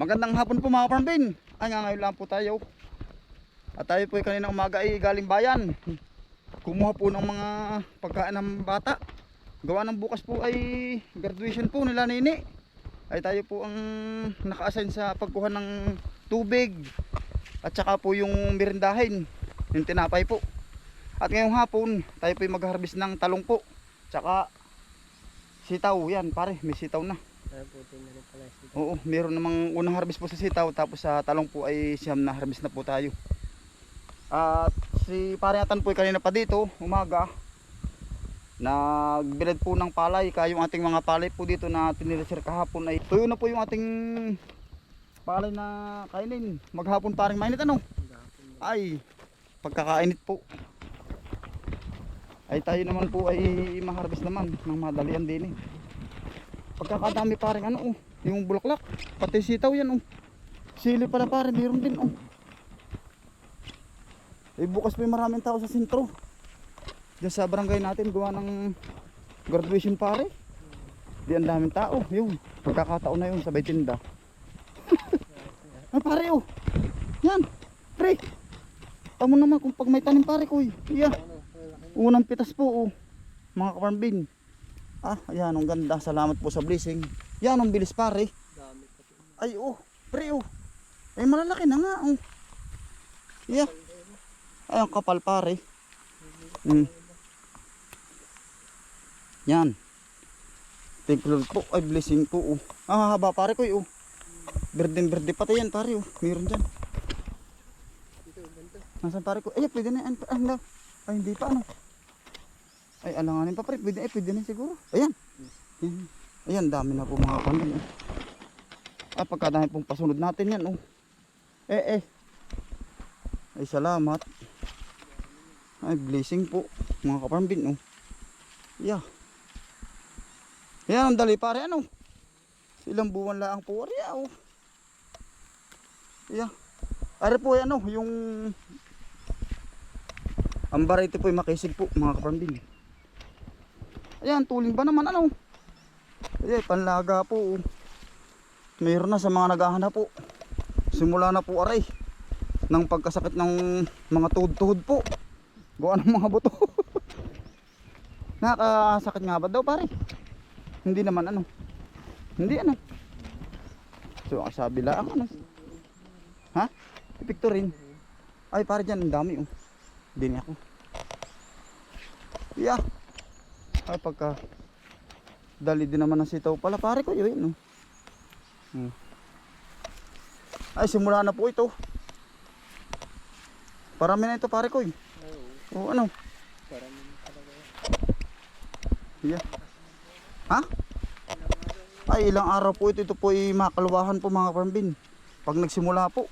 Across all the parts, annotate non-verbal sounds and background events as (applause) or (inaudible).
Magandang hapon po mga parmbin. Ay nga ngayon lang po tayo. At tayo po kanina umaga ay galing bayan. Kumuha po ng mga pagkain ng bata. Gawa ng bukas po ay graduation po nila nini. Ay tayo po ang naka-assign sa pagkuha ng tubig. At saka po yung merindahin. Yung tinapay po. At ngayong hapon tayo po ay mag-harvest ng talong po. Tsaka sitaw. Yan pare may sitaw na. Ay, puti na rin pala siya. Oo, meron namang unang harvest po sa sitaw tapos sa talong po ay siyam na harvest na po tayo. At si Parehatan po ay kanina pa dito, umaga. Nagbilad po ng palay, kaya yung ating mga palay po dito na tinireser kahapon ay tuyo na po yung ating palay na kainin. Maghapon paring mainit ano? Ay, pagkakainit po. Ay tayo naman po ay maharvest naman ng madalian din eh. Pagkakadami paring ano oh, yung bulaklak, pati sitaw yan oh. Sili pala pare, meron din oh. Eh bukas yung maraming tao sa sentro. Diyan sa barangay natin gawa ng graduation pare. Di ang daming tao, yun. Pagkakataon na yun, sabay tinda. Ay (laughs) pare oh. Yan, pre. Tamo naman kung pag may tanim pare ko. Yeah. Unang pitas po oh. Mga kaparmbin. Ah, ayan, ang ganda. Salamat po sa blessing. Yan, ang bilis pare. Ay, oh, pre, oh. Ay, malalaki na nga, oh. Yeah. Ay, ang kapal pare. Mm. Yan. Thank you po. Ay, blessing po, oh. Ah, haba pare ko, oh. Berdeng berde pati yan, pare, oh. Meron dyan. Nasaan pare ko? Ay, pwede na yan. Hindi. Ay, hindi pa, ano. Ay, alanganin pa, pare. Pwede, ay, pwede na siguro. Ayan. Yan. Ayan, dami na po mga pangin. Oh. Ah, pagkadami pong pasunod natin yan, oh. Eh, eh. Ay, salamat. Ay, blessing po. Mga kaparambin, oh. Yeah. Yan, ang dali pare, ano. Ilang buwan lang po, ariya, oh. Yeah. Ari po, ano, yung... Ang variety po, yung makisig po, mga kaparambin. Ayan, tuling ba naman, ano. Ayan, panlaga po. Mayroon na sa mga naghahanap po. Simula na po aray ng pagkasakit ng mga tuhod-tuhod po. Gawa ng mga buto. (laughs) Nakakasakit nga ba daw pare? Hindi naman ano. Hindi ano. So sabi lang ano. Ha? Epictorin. Ay pare dyan ang dami oh. Hindi ako. Yeah. Ay pagka dali din naman ng sitaw pala pare ko yun oh. Hmm. Ay, simula na po ito. Parami na ito pare ko eh. Oo, ano? parang talaga. Yeah. Ha? Ay, ilang araw po ito. Ito po ay makaluwahan po mga parmbin. Pag nagsimula po.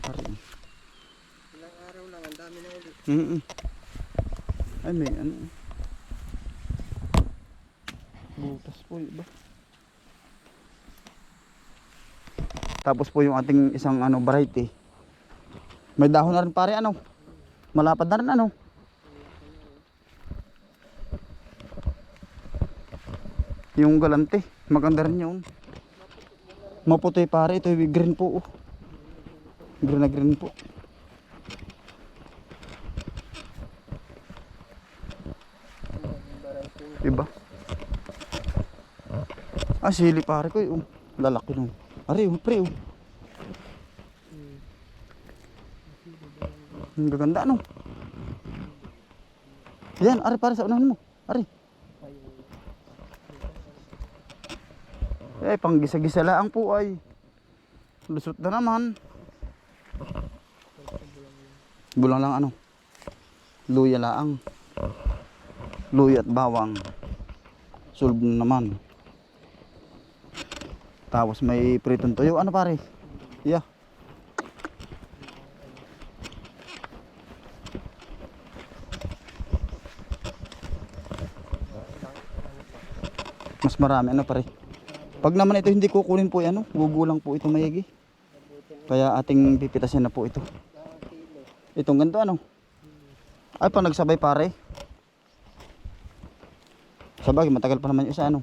Pare. Ilang araw lang, ang dami na ulit. Mm -mm. Ay, may ano. Butas po iba. Tapos po yung ating isang ano variety. May dahon na rin pare ano. Malapad na rin ano. Yung galante, maganda rin yun. Maputi pare, ito yung green po. Oh. Green na green po. Iba. Ah, sili pare ko yung lalaki nung. Ari, yung pre, oh. Ang gaganda, ano? Yan, ari pare sa unahan mo. Ari. Eh, pang gisa-gisa lang po ay. Lusot na naman. Bulang lang ano. Luya laang. Luya at bawang. Sulb na naman. Tapos may pritong toyo. Ano pare? Yeah. Mas marami ano pare. Pag naman ito hindi kukunin po ano, gugulang po ito mayagi. Kaya ating pipitasin na po ito. Itong ganito ano? Ay pa nagsabay pare. Sabagay matagal pa naman yung isa ano.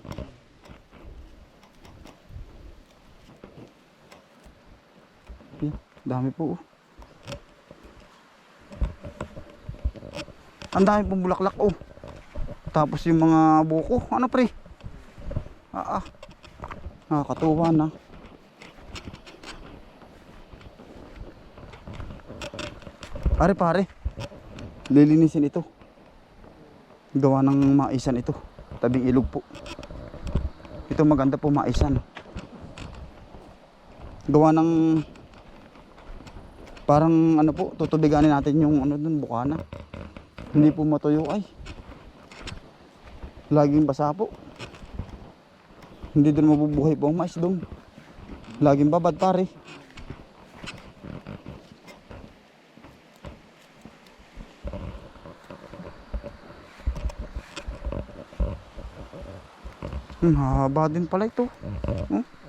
Yan, dami po. Ang dami pong bulaklak oh. Tapos yung mga buko, ano pre? Ah, ah. Nakakatuwa na. Pare pare. Lilinisin ito. Gawa ng maisan ito. Tabing ilog po. Ito maganda po maisan. Gawa ng parang ano po, tutubiganin natin yung ano dun, bukana. Hindi po matuyo ay. Laging basa po. Hindi doon mabubuhay po ang mais doon. Laging babad pare. Hmm, haba din pala ito. Oh.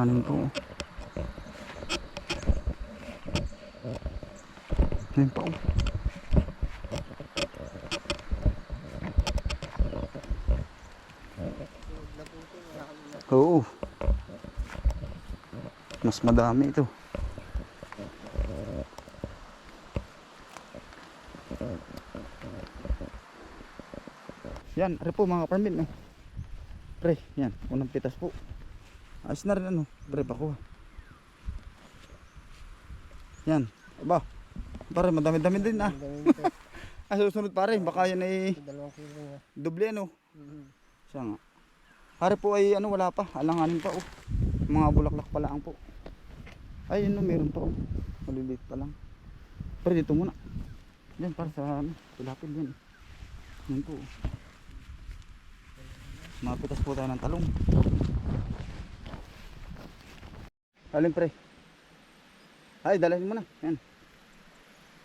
Alanganin po. Yan pa oh. Oo. Mas madami ito. Yan, po mga permit no. Pre, yan, unang pitas po. Ayos na rin ano, pre pa ko. Yan, aba. Pare, madami-dami din ah. Ang. (laughs) Ah, susunod pare, baka yan ay doble ano. Mhm. Siya nga. Pare po ay ano wala pa, alanganin pa oh. Mga bulaklak pa lang po. Ay yun no, meron pa oh. Maliliit pa lang. Pero dito muna. Yan para sa ano, tilapil yan. Yan po. oh. Mapitas po tayo ng talong. Alin pre? Ay, dalhin mo na. Yan.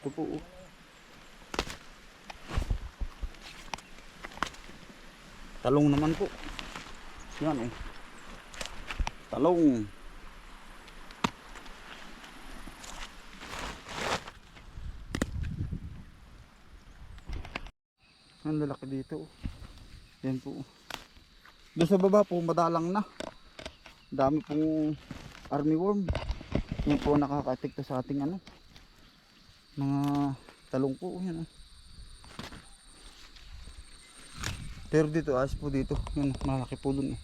Ito po. oh. Talong naman po. Yan eh. Talong. Ang lalaki dito. oh. Yan po. Doon sa baba po, madalang na. Dami pong army worm. Yan po nakakatikto sa ating ano. Mga talong po. Yan oh. Pero dito, ayos po dito. Yan, malaki po dun. eh.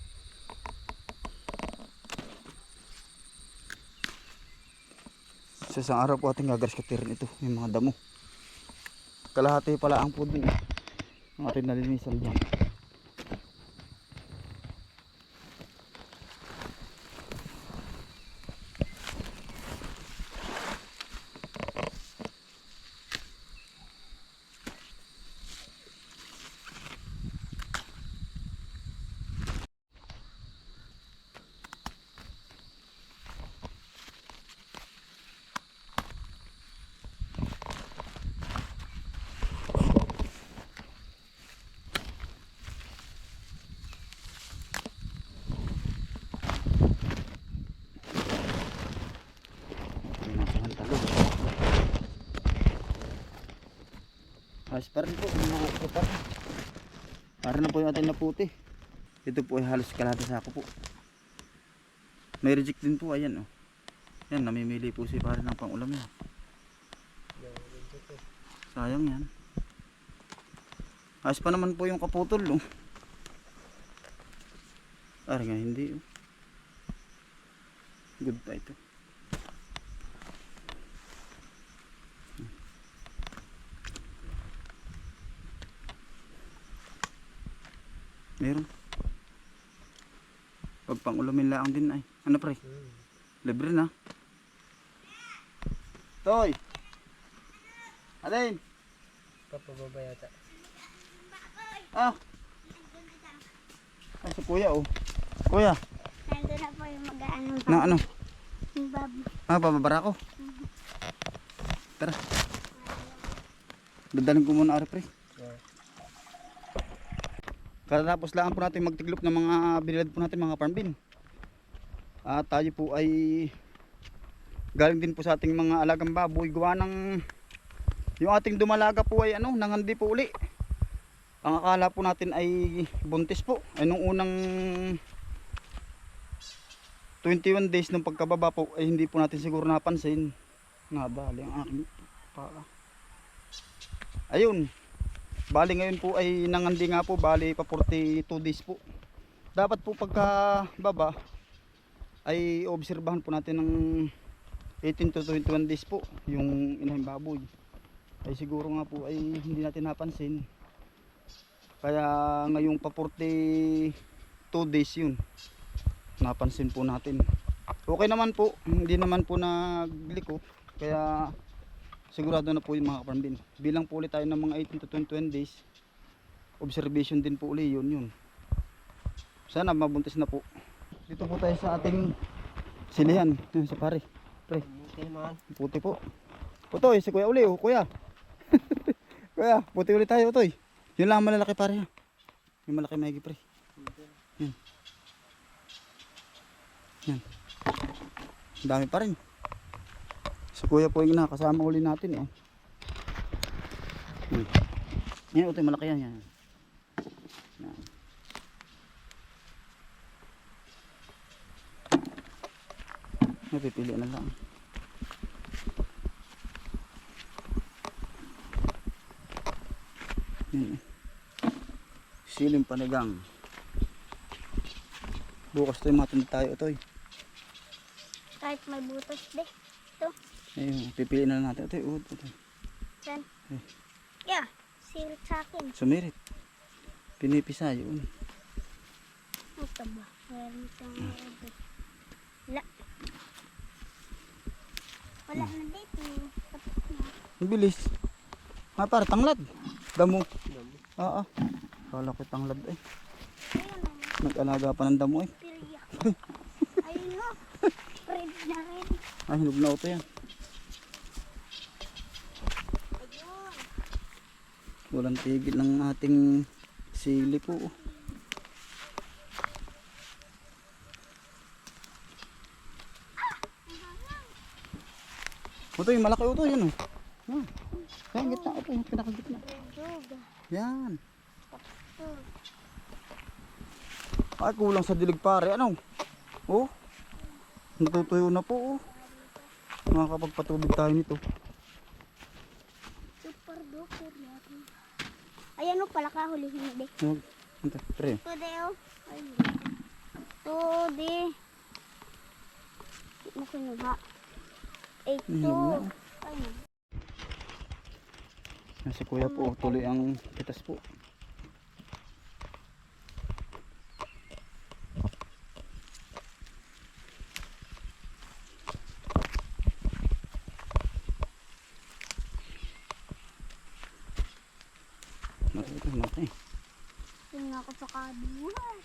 Sa isang araw po ating gagaskatirin ito, yung mga damo. Kalahati pala ang po dun. eh. Ating nalinisan dyan. Yung nasa talong. Ayos pa rin po, yung mga ukro pa rin. Para na po yung ating naputi. Ito po ay halos kalahati sa ako po. May reject din po, ayan oh. Yan, namimili po si pare ng pangulam yan. Sayang yan. Ayos pa naman po yung kaputol oh. Ari nga hindi oh. Good pa ito. Meron. Pag pangulamin lang din ay. Ano pre? Hmm. Libre na. Toy! Alin? Papababa yata. Ah! Ay, si kuya oh. Kuya, Nandun na po yung mag-ano na ano? yung bab. Ah, bababara ko. Tara. Dadalhin ko muna ari pre. Katapos lang po natin magtiglop ng mga binilad po natin mga farm bin. At tayo po ay galing din po sa ating mga alagang baboy gawa ng yung ating dumalaga po ay ano nangandi po uli. Ang akala po natin ay buntis po. Ay nung unang 21 days ng pagkababa po ay hindi po natin siguro napansin. Nadali ang aking paa. Ayun. Bali ngayon po ay nangandi nga po. Bali pa 42 days po. Dapat po pagka baba ay obserbahan po natin ng 18 to 21 days po yung inahing baboy. Ay siguro nga po ay hindi natin napansin. Kaya ngayong pa 42 days yun. Napansin po natin. Okay naman po. Hindi naman po nagliko. Kaya sigurado na po yung mga kaparambin. Bilang po ulit tayo ng mga 18 to 21 days. Observation din po uli yun yun. Sana mabuntis na po. Dito po tayo sa ating silihan. Yun sa pare. Pre. Puti po. Putoy, si Kuya uli oh, Kuya. (laughs) kuya, puti ulit tayo, Putoy. Yun lang ang malalaki pare. Yung malaki maigi pre. Yan. Yan. Dami pa rin. Si Kuya po yung nakasama uli natin eh. Hmm. Yan, Putoy, malaki yan. yan. Napipili na lang. Yan. Siling panigang. Bukas tayo matanda tayo ito eh. Kahit may butas de. Ayun, pipiliin na lang natin. Ito, ito, ito. San? Eh. Yeah. Sirit sa akin. Sumirit. Pinipisa yun. Ito ba? Meron kang Wala. Wala na dito. Tapos na. Ang bilis. Ah, para tanglad. Damo. Dami. Oo. Kala ko tanglad eh. Ayun o. Nag-alaga pa ng damo eh. Ayun (laughs) o. Red na red. Ah, hinog na ito yan. Walang tigil ng ating sili po. Yung malaki ito yun oh. Ah. Yan, gitna yung pinakagitna. Yan. Ay, kulang sa dilig pare. Ano? Oh. Natutuyo na po oh. Makakapagpatubig tayo nito. Ayan o pala kahulihin na de. Huwag. Ito, pre. Ito de o. Ayun. Ito de. Di mo kinuha. Ito. Ayun na. Ayun. Yan si kuya po, tuloy ang pitas po. Malaki ito, malaki. Tingnan ako sa kabuhay.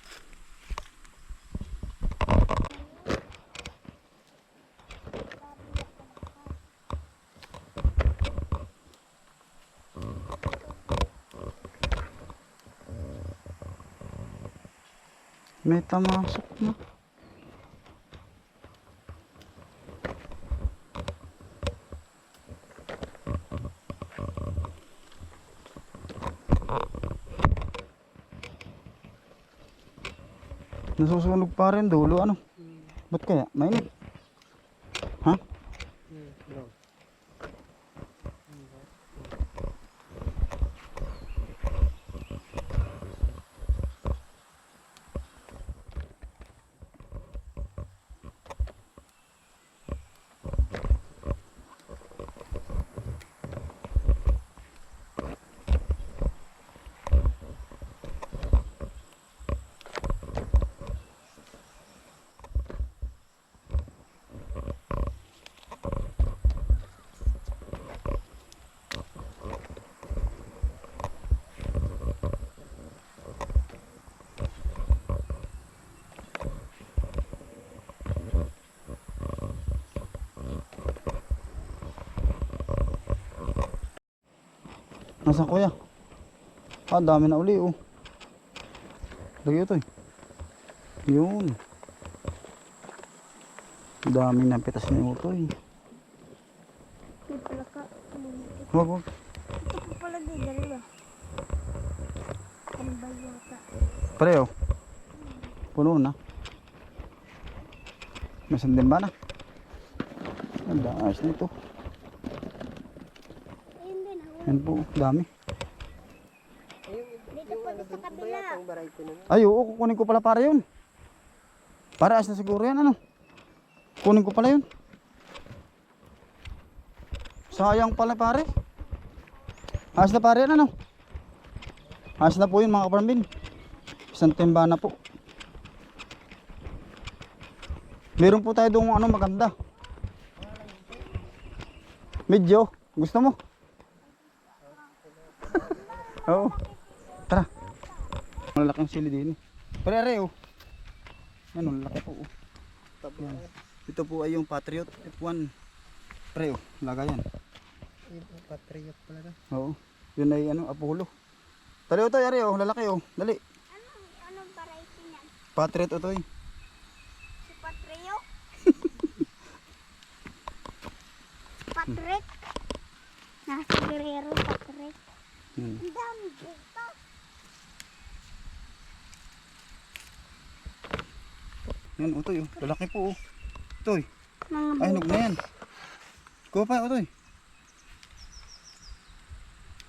May tamasok na. Nasusunog pa rin dulo ano? Ba't kaya? Mainit? Ha? Hmm, bro. Nasaan kuya? Ah, dami na uli oh. Lagi ito eh. Yun. Dami ng pitas ni Utoy. May palaka. Wag, wag. Ito po pala di dalawa. Ano ba yata? Pareho. Puno na. Masan din ba na? Ang daas na ito. Yan po, dami. Dito po sa kabila. Ay, oo, kukunin ko pala para yun. Para as na siguro yan, ano? Kunin ko pala yun. Sayang pala pare. As na pare yan, ano? As na po yun mga kaparambin. Isang timba na po. Meron po tayo doon ano maganda. Medyo. Gusto mo? Oo. Tara. Malalaking sili din. eh. Pare oh. Ano, laki po. oh. Yan. Ito po ay yung Patriot F1. Pre oh, lagayan. Patriot pala na. Oo. Yun ay ano, Apollo. Tali oh, to, yari oh, lalaki oh. Dali. Anong, anong variety niyan? Patriot oh, to eh. Si Patrio? (laughs) Patrick? Nasa Guerrero, Patrick. Dito. Yan oh, to oh. Lalaki po oh. Toy. Mga Ay, hinog na yan. Kuha pa oh, toy.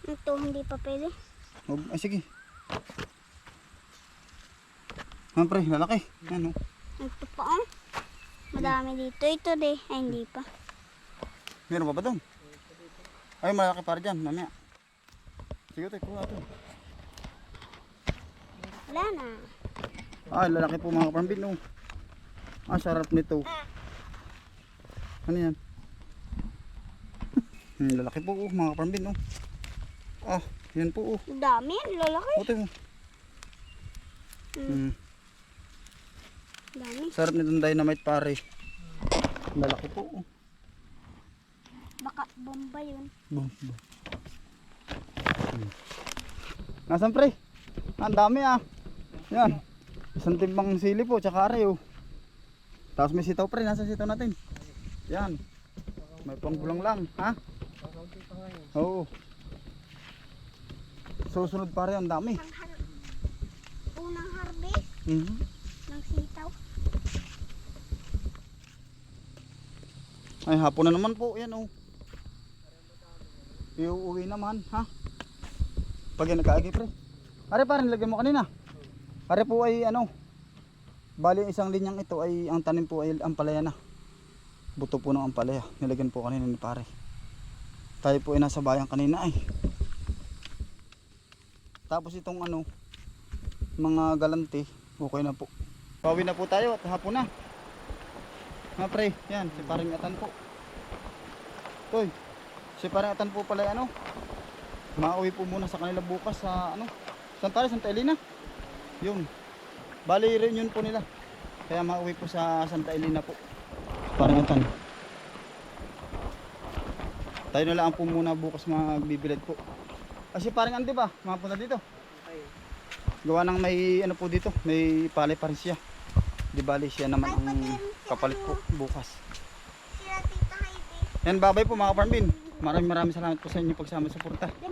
Ito, hindi pa pwede. Oh, ay, sige. Yan pre, lalaki. Yan oh. Ito pa, oh. Madami dito. Ito, de. Ay, hindi pa. Meron pa ba doon? Ay, malaki para dyan, mamaya. Toy, kuha to. Wala na. Ay, lalaki po mga kapambin oh. Ah, sarap nito. Ano yan? (laughs) Hmm, lalaki po oh, mga kapambin oh. Ah, yan po oh. Dami. Lalaki. Puti mo. Hmm, Ang dami. sarap nitong dynamite pare. Lalaki po oh. Baka bomba yun. Hmm. Nasaan pre? Ang dami ah. Yan. Isang timbang sili po, tsaka are oh. Tapos may sitaw pre, nasa sitaw natin? Yan. May panggulang lang, ha? Oo. Susunod pare, ang dami. Unang harvest Mhm. ng sitaw. Ay, hapon na naman po, yan oh. Iuwi naman, ha? Pag yan nagkaagi pre. Are pare, nilagyan mo kanina. Are po ay ano, bali isang linyang ito ay ang tanim po ay ampalaya na. Buto po ng ampalaya. Nilagyan po kanina ni pare. Tayo po ay nasa bayan kanina ay. Tapos itong ano, mga galante, okay na po. Pawi na po tayo at hapon na. Mga pre, yan, si paring atan po. Toy, si paring atan po pala ano, mauwi po muna sa kanila bukas sa ano, Santa Santa Elena. Yun. Bali reunion po nila. Kaya mauwi po sa Santa Elena po. Parang atan. Tayo na lang po muna bukas magbibilad po. Kasi parang andi ba, mapunta dito. Gawa ng may ano po dito, may palay pa rin siya. Di bali siya naman ang kapalit po bukas. Yan, babay po mga farmbin. Maraming maraming salamat po sa inyo pagsama sa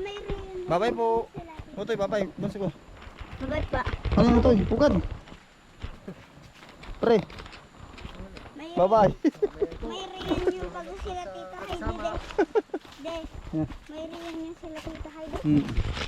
may rin. Babay po. Tita. Otoy, babay. Bunso ko. Babay pa. Ano mo toy? Pugad. Pre, May, babay. may yung pag sila tita Heidi. De. (laughs) May yung sila tita Heidi.